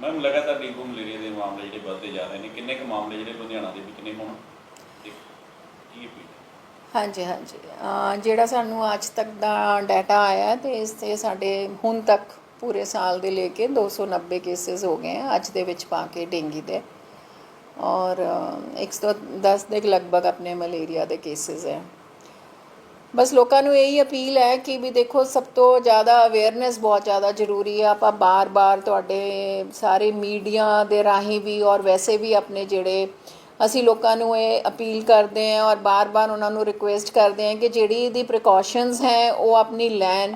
Ma'am ਲਗਾਤਾਰ dengue malaria ਦੇ ਮਾਮਲੇ ਜਿਹੜੇ ਵੱਧਦੇ ਜਾ ਰਹੇ ਨੇ। ਕਿੰਨੇ ਕੁ ਮਾਮਲੇ ਜਿਹੜੇ ਲੁਧਿਆਣਾ ਦੇ ਵਿੱਚ ਨੇ ਹੁਣ? ਹਾਂਜੀ ਹਾਂਜੀ। ਜਿਹੜਾ ਸਾਨੂੰ ਅੱਜ ਤੱਕ ਦਾ ਡਾਟਾ ਆਇਆ ਹੈ ਤੇ ਇਸ ਤੇ ਸਾਡੇ ਹੁਣ ਤੱਕ ਪੂਰੇ ਸਾਲ ਦੇ ਲੈ ਕੇ 290 ਕੇਸਸ ਹੋ ਗਏ ਹੈ ਅੱਜ ਦੇ ਵਿੱਚ ਪਾ ਕੇ ਡੇਂਗੀ ਦੇ। ਔਰ ਅਹ, 110 ਦੇ ਲਗਭਗ ਆਪਣੇ ਮਲੇਰੀਆ ਦੇ ਕੇਸਸ ਹੈ। ਬਸ ਲੋਕਾਂ ਨੂੰ ਇਹੀ ਅਪੀਲ ਹੈ ਕਿ ਵੀ ਦੇਖੋ, ਸਭ ਤੋਂ ਜ਼ਿਆਦਾ ਅਵੇਅਰਨੈਸ ਬਹੁਤ ਜ਼ਿਆਦਾ ਜ਼ਰੂਰੀ ਹੈ। ਆਪਾਂ ਬਾਰ-ਬਾਰ ਤੁਹਾਡੇ ਸਾਰੇ ਮੀਡੀਆ ਦੇ ਰਾਹੀਂ ਵੀ ਔਰ ਵੈਸੇ ਵੀ ਆਪਣੇ ਜਿਹੜੇ ਅਸੀਂ ਲੋਕਾਂ ਨੂੰ ਇਹ ਅਪੀਲ ਕਰਦੇ ਹਾਂ ਔਰ ਬਾਰ-ਬਾਰ ਉਹਨਾਂ ਨੂੰ ਰਿਕੁਐਸਟ ਕਰਦੇ ਹਾਂ ਕਿ ਜਿਹੜੀ ਇਹਦੀ ਪ੍ਰੀਕਾਸ਼ਨਸ ਹੈ, ਉਹ ਆਪਣੀ ਲੈਣ।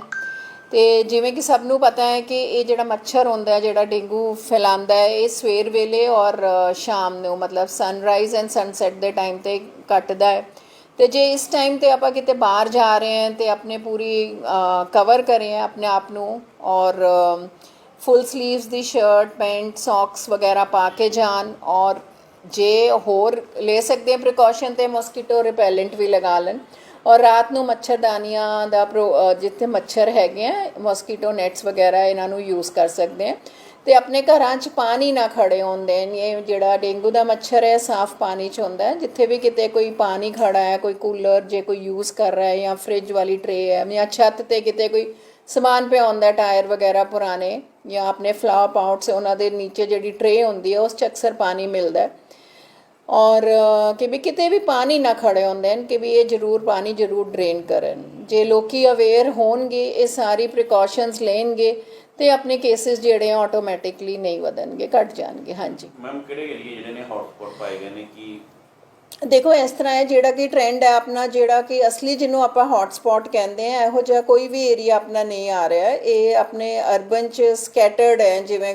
ਤੇ ਜਿਵੇਂ ਕਿ ਸਭ ਨੂੰ ਪਤਾ ਹੈ ਕਿ ਇਹ ਜਿਹੜਾ ਮੱਛਰ ਹੁੰਦਾ ਹੈ, ਜਿਹੜਾ ਡੇਂਗੂ ਫੈਲਾਉਂਦਾ ਹੈ, ਇਹ ਸਵੇਰ ਵੇਲੇ ਔਰ ਸ਼ਾਮ ਨੂੰ ਮਤਲਬ ਸਨਰਾਈਜ਼ ਐਂਡ ਸਨਸੈਟ ਦੇ ਟਾਈਮ ਤੇ ਕੱਟਦਾ ਹੈ। ਤੇ ਜੇ ਇਸ ਟਾਈਮ ਤੇ ਆਪਾਂ ਕਿਤੇ ਬਾਹਰ ਜਾ ਰਹੇ ਹਾਂ ਤੇ ਆਪਣੇ ਪੂਰੀ ਕਵਰ ਕਰੇ ਹੈ ਆਪਣੇ ਆਪ ਨੂੰ ਔਰ ਫੁੱਲ ਸਲੀਵਸ ਦੀ ਸ਼ਰਟ ਪੈਂਟ ਸੌਕਸ ਵਗੈਰਾ ਪਾ ਕੇ ਜਾਣ ਔਰ ਜੇ ਹੋਰ ਲੈ ਸਕਦੇ ਆ ਪ੍ਰੀਕਾਸ਼ਨ ਤੇ ਮੋਸਕੀਟੋ ਰਿਪੈਲੈਂਟ ਵੀ ਲਗਾ ਲੈਣ ਔਰ ਰਾਤ ਨੂੰ ਮੱਛਰਦਾਨੀਆਂ ਦਾ ਪ੍ਰੋ- ਜਿੱਥੇ ਮੱਛਰ ਹੈਗੇ ਆ ਮੋਸਕੀਟੋ ਨੈਟਸ ਵਗੈਰਾ ਇਹਨਾਂ ਨੂੰ ਯੂਜ਼ ਕਰ ਸਕਦੇ ਆ ਤੇ ਆਪਣੇ ਘਰਾਂ 'ਚ ਪਾਣੀ ਨਾ ਖੜੇ ਹੋਣ ਦੇਣ। ਇਹ ਜਿਹੜਾ ਡੇਂਗੂ ਦਾ ਮੱਛਰ ਹੈ ਸਾਫ਼ ਪਾਣੀ 'ਚ ਹੁੰਦਾ ਜਿੱਥੇ ਵੀ ਕਿਤੇ ਕੋਈ ਪਾਣੀ ਖੜਾ ਹੈ, ਕੋਈ ਕੂਲਰ ਜੇ ਕੋਈ ਯੂਜ਼ ਕਰ ਰਿਹਾ ਹੈ ਜਾਂ ਫ੍ਰਿਜ ਵਾਲੀ ਟਰੇ ਹੈ ਜਾਂ ਛੱਤ ਤੇ ਕਿਤੇ ਕੋਈ ਸਮਾਨ ਪਿਆ ਹੁੰਦਾ ਟਾਇਰ ਵਗੈਰਾ ਪੁਰਾਣੇ ਜਾਂ ਆਪਣੇ ਫਲਾਵਰ ਪਾਊਟਸ ਉਹਨਾਂ ਦੇ ਨੀਚੇ ਜਿਹੜੀ ਟਰੇ ਹੁੰਦੀ ਹੈ, ਉਸ 'ਚ ਅਕਸਰ ਪਾਣੀ ਮਿਲਦਾ ਹੈ। ਔਰ ਕਿ ਵੀ ਕਿਤੇ ਵੀ ਪਾਣੀ ਨਾ ਖੜੇ ਹੁੰਦੇ ਹਨ ਕਿ ਵੀ ਇਹ ਜ਼ਰੂਰ ਪਾਣੀ ਜ਼ਰੂਰ ਡਰੇਨ ਕਰਨ। ਜੇ ਲੋਕੀ ਅਵੇਅਰ ਹੋਣਗੇ, ਇਹ ਸਾਰੀ ਪ੍ਰੀਕਾਸ਼ਨਸ ਲੈਣਗੇ ਤੇ ਆਪਣੇ ਕੇਸਿਸ ਜਿਹੜੇ ਆ ਆਟੋਮੈਟਿਕਲੀ ਨਹੀਂ ਵਧਣਗੇ ਘਟ ਜਾਣਗੇ ਹਾਂਜੀ। ਮੈਮ ਕਿਹੜੇ ਏਰੀਏ ਜਿਹੜੇ ਨੇ ਹੌਟਸਪੌਟ ਪਾਏ ਗਏ ਨੇ ਕੀ ਦੇਖੋ ਇਸ ਤਰ੍ਹਾਂ ਹੈ ਜਿਹੜਾ ਕਿ ਟ੍ਰੈਂਡ ਹੈ ਆਪਣਾ ਜਿਹੜਾ ਕਿ ਅਸਲੀ ਜਿਹਨੂੰ ਆਪਾਂ ਹੌਟ ਸਪੌਟ ਕਹਿੰਦੇ ਆ ਇਹੋ ਜਿਹਾ ਕੋਈ ਵੀ ਏਰੀਆ ਆਪਣਾ ਨਹੀਂ ਆ ਰਿਹਾ। ਇਹ ਆਪਣੇ ਅਰਬਨ ਚ ਸਕੈਟਰਡ ਹੈ ਜਿਵੇਂ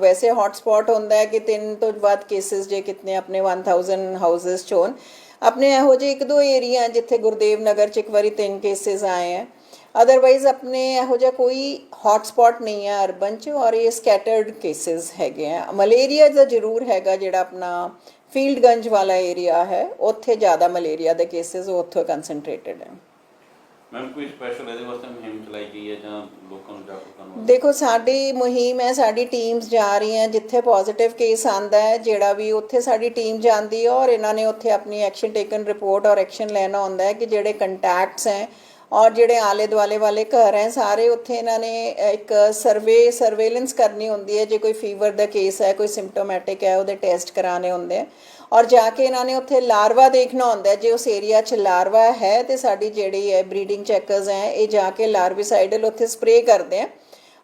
ਵੈਸੇ ਹੌਟ ਸਪੌਟ ਹੁੰਦਾ ਹੈ ਕਿ ਤਿੰਨ ਤੋਂ ਵੱਧ ਕੇਸਿਸ ਜੇ ਕਿਤਨੇ ਆਪਣੇ 1000 ਹਾਊਸਸ ਚ ਆਪਣੇ ਇਹੋ ਜਿਹੇ ਇੱਕ ਦੋ ਏਰੀਆ ਜਿੱਥੇ ਗੁਰਦੇਵ ਨਗਰ ਚ ਇੱਕ ਵਾਰੀ ਤਿੰਨ ਕੇਸਿਸ ਆਏ ਹੈ ਅਦਰਵਾਈਜ਼ ਆਪਣੇ ਇਹੋ ਜਿਹਾ ਕੋਈ ਹੌਟ ਸਪੌਟ ਨਹੀਂ ਹੈ ਅਰਬਨ ਚ ਔਰ ਇਹ ਸਕੈਟਰਡ ਕੇਸਿਸ ਹੈਗੇ ਆ ਮਲੇਰੀਆ ਦਾ ਜ਼ਰੂਰ ਹੈਗਾ ਜਿਹੜਾ ਆਪਣਾ ਫੀਲਡਗੰਜ ਵਾਲਾ ਏਰੀਆ ਹੈ ਉੱਥੇ ਜ਼ਿਆਦਾ ਮਲੇਰੀਆ ਦੇ ਕੇਸਿਸ ਉੱਥੇ ਕਨਸੈਂਟਰੇਟਡ ਹੈ ਮੈਮ ਕੋਈ ਸਪੈਸ਼ਲ ਇਹਦੇ ਵਾਸਤੇ ਮੁਹਿੰਮ ਚਲਾਈ ਗਈ ਹੈ ਜਾਂ ਲੋਕਾਂ ਨੂੰ ਜਾਗਰੂਕ ਕਰਨ ਵਾਸਤੇ ਦੇਖੋ ਸਾਡੀ ਮੁਹਿੰਮ ਹੈ ਸਾਡੀ ਟੀਮਸ ਜਾ ਰਹੀਆਂ ਜਿੱਥੇ ਪੋਜ਼ਿਟਿਵ ਕੇਸ ਆਂਦਾ ਹੈ ਜਿਹੜਾ ਵੀ ਉੱਥੇ ਸਾਡੀ ਟੀਮ ਜਾਂਦੀ ਹੈ ਔਰ ਇਹਨਾਂ ਨੇ ਉੱਥੇ ਆਪਣੀ ਐਕਸ਼ਨ ਟੇਕਨ ਰਿਪੋਰਟ ਔਰ ਐਕਸ਼ਨ ਲੈਣਾ ਹੁੰਦਾ ਹੈ ਕਿ ਜਿਹੜੇ ਕੰਟੈਕਟਸ ਹੈ ਔਰ ਜਿਹੜੇ ਆਲੇ ਦੁਆਲੇ ਵਾਲੇ ਘਰ ਹੈ, ਸਾਰੇ ਉੱਥੇ ਇਹਨਾਂ ਨੇ ਇੱਕ ਸਰਵੇ ਸਰਵੇਲੈਂਸ ਕਰਨੀ ਹੁੰਦੀ ਹੈ, ਜੇ ਕੋਈ ਫੀਵਰ ਦਾ ਕੇਸ ਹੈ, ਕੋਈ ਸਿੰਪਟੋਮੈਟਿਕ ਹੈ, ਉਹਦੇ ਟੈਸਟ ਕਰਾਣੇ ਹੁੰਦੇ ਆ ਔਰ ਜਾ ਕੇ ਇਹਨਾਂ ਨੇ ਉੱਥੇ ਲਾਰਵਾ ਦੇਖਣਾ ਹੁੰਦਾ ਜੇ ਉਸ ਏਰੀਆ 'ਚ ਲਾਰਵਾ ਹੈ ਤੇ ਸਾਡੀ ਜਿਹੜੀ ਹੈ ਬਰੀਡਿੰਗ ਚੈਕਰਸ ਹੈ, ਇਹ ਜਾ ਕੇ ਲਾਰਵੀਸਾਈਡਲ ਉੱਥੇ ਸਪਰੇਅ ਕਰਦੇ ਆ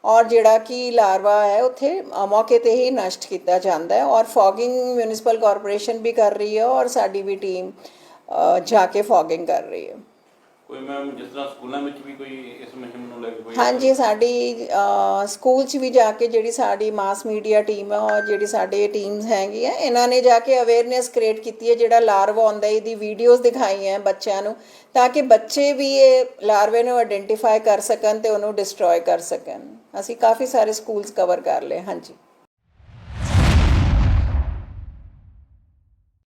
ਔਰ ਜਿਹੜਾ ਕਿ ਲਾਰਵਾ ਹੈ, ਉੱਥੇ ਮੌਕੇ ਤੇ ਹੀ ਨਸ਼ਟ ਕੀਤਾ ਜਾਂਦਾ ਹੈ। ਔਰ ਫੌਗਿੰਗ ਮਿਊਨਿਸਪਲ ਕਾਰਪੋਰੇਸ਼ਨ ਵੀ ਕਰ ਰਹੀ ਹੈ, ਔਰ ਸਾਡੀ ਵੀ ਟੀਮ ਜਾ ਕੇ ਫੌਗਿੰਗ ਕਰ ਰਹੀ ਹੈ। ਕੋਈ ਮੈਮ ਜਿਸ ਤਰ੍ਹਾਂ ਸਕੂਲਾਂ ਵਿੱਚ ਵੀ ਕੋਈ ਇਸ ਮੁਹਿੰਮ ਨੂੰ ਲੈ ਕੇ ਕੋਈ ਹਾਂਜੀ ਸਾਡੀ ਅ, ਸਕੂਲ 'ਚ ਵੀ ਜਾ ਕੇ ਜਿਹੜੀ ਸਾਡੀ ਮਾਸ ਮੀਡੀਆ ਟੀਮ ਹੈ ਔਰ ਜਿਹੜੀ ਸਾਡੇ ਟੀਮਸ ਹੈਗੀਆਂ ਇਹਨਾਂ ਨੇ ਜਾ ਕੇ ਅਵੇਅਰਨੈਸ ਕ੍ਰੀਏਟ ਕੀਤੀ ਹੈ ਜਿਹੜਾ ਲਾਰਵਾ ਆਉਂਦਾ ਹੈ, ਇਹਦੀ ਵੀਡੀਓਜ਼ ਦਿਖਾਈਆਂ ਬੱਚਿਆਂ ਨੂੰ ਤਾਂ ਕਿ ਬੱਚੇ ਵੀ ਇਹ ਲਾਰਵੇ ਨੂੰ ਆਇਡੈਂਟੀਫਾਈ ਕਰ ਸਕਣ ਤੇ ਉਹਨੂੰ ਡਿਸਟਰੋਏ ਕਰ ਸਕਣ। ਅਸੀਂ ਕਾਫੀ ਸਾਰੇ ਸਕੂਲਸ ਕਵਰ ਕਰ ਲਏ ਹਾਂਜੀ।